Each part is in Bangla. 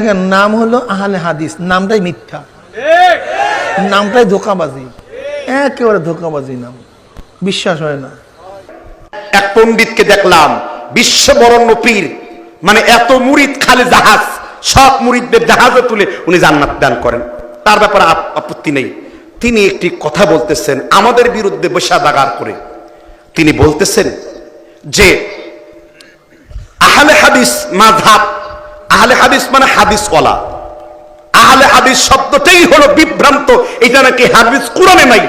দেখেন নাম হলো আহলে হাদিস, নামটাই মিথ্যা। নামটাই ধোকাবাজি। একেবারে ধোকাবাজি নাম। বিশ্বাস হয় না। এক পণ্ডিতকে দেখলাম বিশ্ব বরণ্য পীর মানে এত মুরিদ খালি জাহাজ, সব মুরিদদের জাহাজে তুলে উনি জান্নাত দান করেন। তার ব্যাপারে আপত্তি নেই। তিনি একটি কথা বলতেছেন, আমাদের বিরুদ্ধে বৈশাদাগার করে। তিনি বলতেছেন যে, আহলে হাদিস মাঝহাব আহলে হাদিস মানে হাদিস ওয়ালা আহলে হাদিস শব্দটাই হলো বিভ্রান্ত, এটা নাকি হাদিস কোরআনে নাই।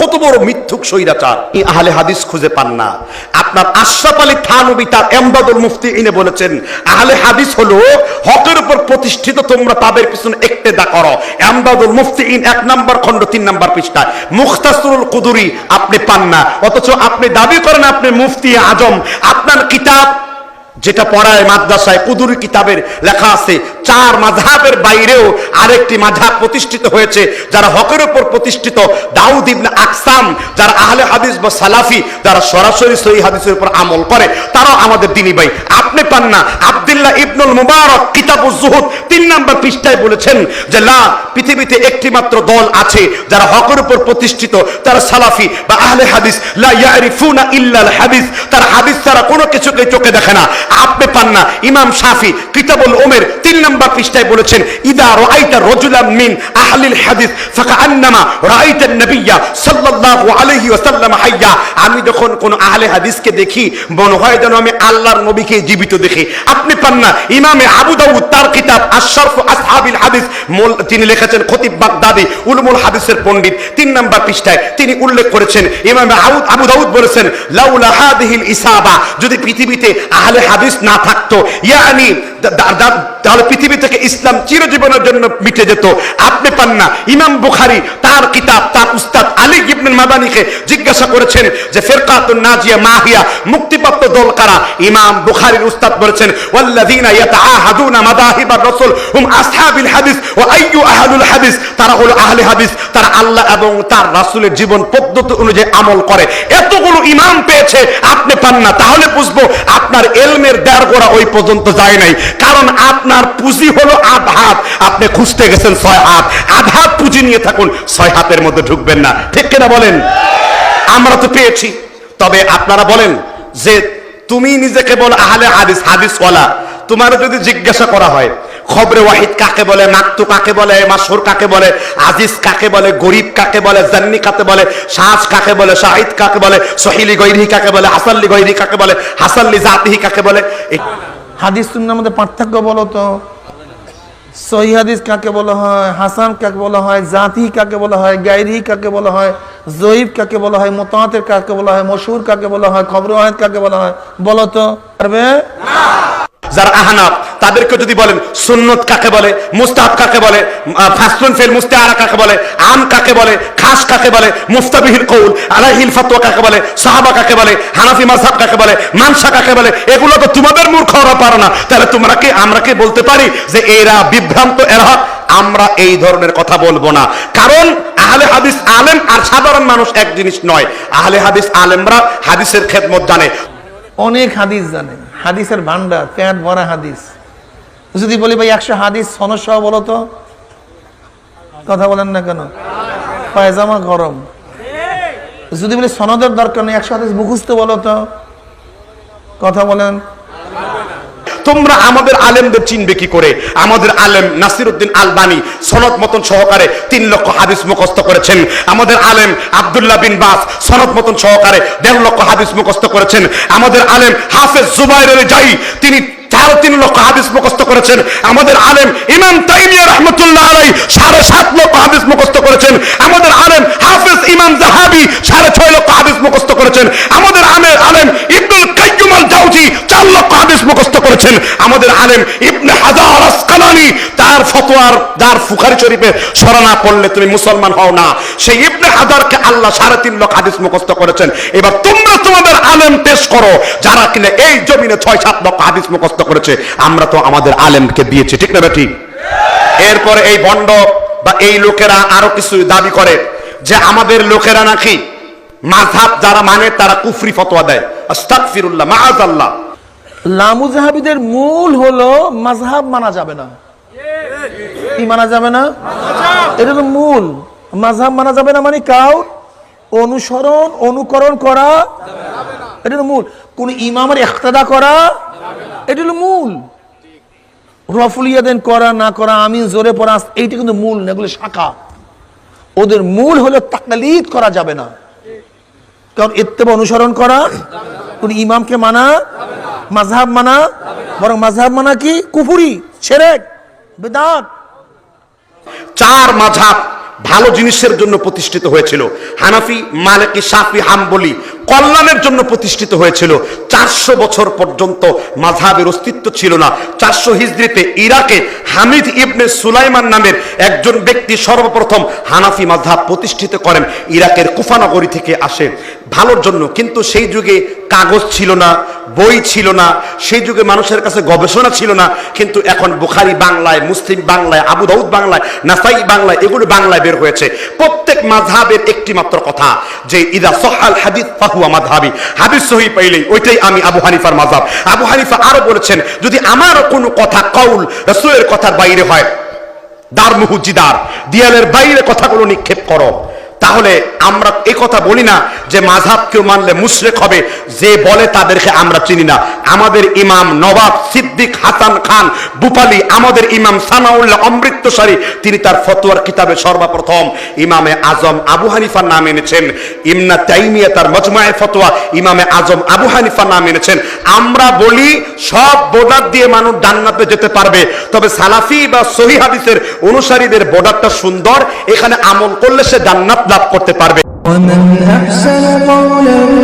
কত বড় মিথ্যুক সৈরাচার এই আহলে হাদিস খুঁজে পান না। আপনার আশরাফ আলী তার মুফতি ইনে বলেছেন, আহলে হাদিস হকের উপর প্রতিষ্ঠিত, তোমরা তাদের পিছনে একটেদা করো। এমদাদুল মুফতি ইন এক নাম্বার খণ্ড, তিন নাম্বার পৃষ্ঠায়, মুখতাসরুল কুদুরি আপনি পান না, অথচ আপনি দাবি করেন আপনি মুফতি আজম, আপনার কিতাব যেটা পড়ায় মাদ্রাসায় কুদুর কিতাবের লেখা আছে চার মাঝহাবের বাইরেও আরেকটি মাঝহাব প্রতিষ্ঠিত হয়েছে, যারা হকের উপর প্রতিষ্ঠিত। দাউদ ইবনে আকসাম, যারা আহলে হাদিস বা সালাফি, যারা সরাসরি সহি হাদিসের উপর আমল করে, তারাও আমাদের দিনী ভাই। আপনি পান না। আব্দুল্লাহ ইবনুল মুবারক কিতাবুজ জুহুদ তিন নাম্বার পৃষ্ঠায় বলেছেন যে না পৃথিবীতে একটি মাত্র দল আছে যারা হকের উপর প্রতিষ্ঠিত। তারা সালাফি বা আহলে হাদিস, লা ইয়ারিফুনা ইল্লাল হাদিস। তারা হাদিস ছাড়া কোনো কিছুকে চোখে দেখে না। আপনি পান না। ইমাম শাফি, কিতাবুল ওমের তিন নম্বর পৃষ্ঠায় বলেছেন, ইদা রাআইতা রাজুলাম মিন আহলিল হাদিস ফাকান্নামা রাআইতা নবিয়্যা সাল্লাল্লাহু আলাইহি ওয়াসাল্লাম হাইয়া। আমি যখন কোন আহলে হাদিসকে দেখি, মনে হয় যেন আমি আল্লাহর নবীকে জীবিত দেখি। আপনি পান না, ইমামে আবু দাউদ তার কিতাব আশরাফ আসহাবিল হাদিস তিনি লিখেছেন খতিব বাগদাদি, উলুমুল হাদিসের পণ্ডিত। তিন নম্বর পৃষ্ঠায় তিনি উল্লেখ করেছেন, ইমামে আবু- আবু দাউদ বলেছেন, লাউলা হাদিহিল ইসাবা যদি পৃথিবীতে আহলে হাদিস না থাকতো, ইয়ানি তাহলে পৃথিবী থেকে ইসলাম চিরজীবনের জন্য মিটে যেত। আপনি পান না। ইমাম বুখারী তার কিতাব, তার উস্তাদ আলী ইবনুল মাদানিকে জিজ্ঞাসা করেছেন যে, ফিরকাতুন নাজিয়া মাহিয়া, মুক্তিপ্রাপ্ত দল কারা? ইমাম বুখারীর উস্তাদ বলেছেন, ওয়াল্লাযিনা ইয়াতাআহাদুনা মাদাহিবার রাসূল, হুম আসহাবিল হাদিস আইয়ু আহলুল হাদিস, তারা হলো আহলে হাদিস, তারা আল্লাহ এবং তার রাসূলের জীবন পদ্ধতি অনুযায়ী আমল করে। এতগুলো ইমাম পেয়েছে, আপনি পান না। তাহলে বুঝব আপনার এলমের দেড় গোড়া ওই পর্যন্ত যায় নাই। কারণ আপনার পুঁজি হলো আধ হাত। আপনি খুঁজতে গেছেন ছয় হাত। আধ হাত পুঁজি নিয়ে থাকুন, ছয় হাতের মধ্যে ঢুকবেন না। ঠিক কিনা বলেন? আমরা তো পেয়েছি। তবে আপনারা বলেন যে, তুমি নিজেকে বল আহলে হাদিস, হাদিসওয়ালা। তোমার যদি জিজ্ঞাসা করা হয় খবরে ওয়াহিদ কাকে বলে মাকতু কাকে বলে মাসুর কাকে বলে আজিজ কাকে বলে গরিব কাকে বলে জান্নি কাকে বলে সাজ কাকে বলে শাহিদ কাকে বলে সহিলি গৈরি কাকে বলে হাসাল্লি গৈরি কাকে বলে হাসাল্লি জাতিহি কাকে বলে হাদিস সুন্নার মধ্যে পার্থক্য বলো তো সহি হাদিস কাকে বলা হয় হাসান কাকে বলা হয় জাতি কাকে বলা হয় গাইরি কাকে বলা হয় জয়ীব কাকে বলা হয় মোতাহাতের কাকে বলা হয় মশুর কাকে বলা হয় খবর ওয়াহিদ কাকে বলা হয় বলো তো পারবে যারা আহনাফ, তাদেরকে যদি বলেন সুন্নত কাকে বলে, মুস্তাহাব কাকে বলে ফাসলুন ফিল মুস্তাহারা কাকে বলে, আম কাকে বলে, খাস কাকে বলে, মুফতাবিহিল কৌল আলাহিল ফাতোয়া কাকে বলে, সাহাবা কাকে বলে, হানাফি মাযহাব কাকে বলে, মানসা কাকে বলে, এগুলো তো তোমাদের মূর্খরা পারো না। তাহলে তোমরা কি, আমরা কি বলতে পারি যে এরা বিভ্রান্ত, এরা? আমরা এই ধরনের কথা বলব না। কারণ আহলে হাদিস আলেম আর সাধারণ মানুষ এক জিনিস নয়। আহলে হাদিস আলেমরা হাদিসের খেদমত জানে। অনেক হাদিস জানে। হাদিসের ভান্ডার প্যাট ভরা হাদিস। যদি বলি, ভাই, একশো হাদিস সনসহ বলো তো? কথা বলেন না কেন? পায়জামা গরম। যদি বলি, সনদের দরকার নেই, একশো হাদিস মুখস্থ বলো তো? কথা বলেন। তোমরা আমাদের আলেমদের চিনবে কি করে? আমাদের আলেম নাসিরউদ্দিন আলবানি সনদ মতন সহকারে তিন লক্ষ হাদিস মুখস্থ করেছেন। আমাদের আলেম আব্দুল্লাহ বিন বাস সনদ মতন সহকারে দেড় লক্ষ হাদিস মুখস্থ করেছেন। আমাদের আলেম হাফেজ জুবাইর যাই তিনি সাড়ে তিন লক্ষ হাদিস মুখস্থ করেছেন। আমাদের আলেম ইমাম তাইমিয়া রহমতুল্লাহ আলাই সাড়ে সাত লক্ষ হাদিস মুখস্থ করেছেন। আমাদের আলেম হাফেজ ইমাম জাহাবি সাড়ে ছয় লক্ষ হাদিস মুখস্থ করেছেন। আমাদের আমের আলেম মুখস্থ করেছেন আমাদের আলেম ইবনে হাজার আসকালানি। তার ফতোয়ার যার ফুখারি শরীফে সরানা পড়লে তুমি মুসলমান হও না। সেই ইবনে হাজারকে আল্লাহ সাড়ে তিন লক্ষ হাদিস মুখস্থ করেছেন। এবার তোমরা তোমাদের আলেম পেশ করো, যারা কিনা এই জমিনে ছয় সাত লক্ষ হাদিস মুখস্থ করেছে, আমরা তো আমাদের আলেমকে দিয়েছি। ঠিক না ঠিক? এরপরে এই ভণ্ড বা এই লোকেরা আরও কিছু দাবি করে যে আমাদের লোকেরা নাকি মাঝহাব যারা মানে তারা কুফরি ফতোয়া দেয়। আস্তাগফিরুল্লাহ, মাআযাল্লাহ। লামুজাহাবিদের মূল হলো মাযহাব মানা যাবে না। কি মানা যাবে না? এটা তো মূল। মাযহাব মানা যাবে না মানে কাউ অনুসরণ, অনুকরণ করা এটা হলো মূল। কোন ইমামের ইখতিদা করা এটা হলো মূল। রফুলিয়াদেন করা, না করা আমি জোরে পড়া, এইটা কিন্তু মূল না, এগুলো শাখা। ওদের মূল হলো তাকলিদ করা যাবে না। কারণ ইত্তেবা অনুসরণ করা, কোন ইমামকে মানা মাযহাব মানা? বরং মাযহাব মানা কি? কুফুরি ছেড়ে বেদাত। চার মাঝাব ভালো জিনিসের জন্য প্রতিষ্ঠিত হয়েছিল। হানাফি, মালিকি সাফি হাম্বলি কল্যাণের জন্য প্রতিষ্ঠিত হয়েছিল। চারশো বছর পর্যন্ত মাঝহাবের অস্তিত্ব ছিল না। চারশো হিজড়িতে ইরাকে হামিদ ইবনে সুলাইমান নামের একজন ব্যক্তি সর্বপ্রথম হানাফি মাঝহাব প্রতিষ্ঠিত করেন। ইরাকের কুফানগরী থেকে আসে। ভালোর জন্য। কিন্তু সেই যুগে কাগজ ছিল না, বই ছিল না, সেই যুগে মানুষের কাছে গবেষণা ছিল না। কিন্তু এখন বুখারি বাংলায়, মুসলিম বাংলায়, আবু দাউদ বাংলায়, নাসাই বাংলায় এগুলো বাংলায় বের হয়েছে। প্রত্যেক মাঝহাবের একটি মাত্র কথা যে, ইদা সহাল হাদিস ফাহুয়া মাযহাবি। হাদিস সহি পাইলেই ওইটাই আমি আবু হানিফার মাযহাব। আবু হানিফা আরও বলেছেন, যদি আমার কোনো কথা কৌল রাসূলের কথার বাইরে হয়, দার মুহুজিদার দিয়ালের বাইরে কথাগুলো নিক্ষেপ করো। তাহলে আমরা এই কথা বলি না যে মাঝহাব কেউ মানলে মুশরেক হবে, যে বলে তাদেরকে আমরা চিনি না। আমাদের ইমাম নবাব সিদ্দিক হাসান খান বুপালি আমাদের ইমাম সানাউল্লাহ অমৃতসারী তিনি তার ফতোয়ার কিতাবে সর্বপ্রথম ইমামে আজম আবু হানিফার নাম এনেছেন ইমনা তাইমিয়া তার মজমায়ে ফতোয়া ইমামে আজম আবু হানিফার নাম এনেছেন আমরা বলি সব বোর্ডার দিয়ে মানুষ জান্নাতে যেতে পারবে তবে সালাফি বা সহি হাদিসের অনুসারীদের বর্ডারটা সুন্দর এখানে আমল করলে সে জান্নাত লাভ করতে পারবে ومن أحسن قولا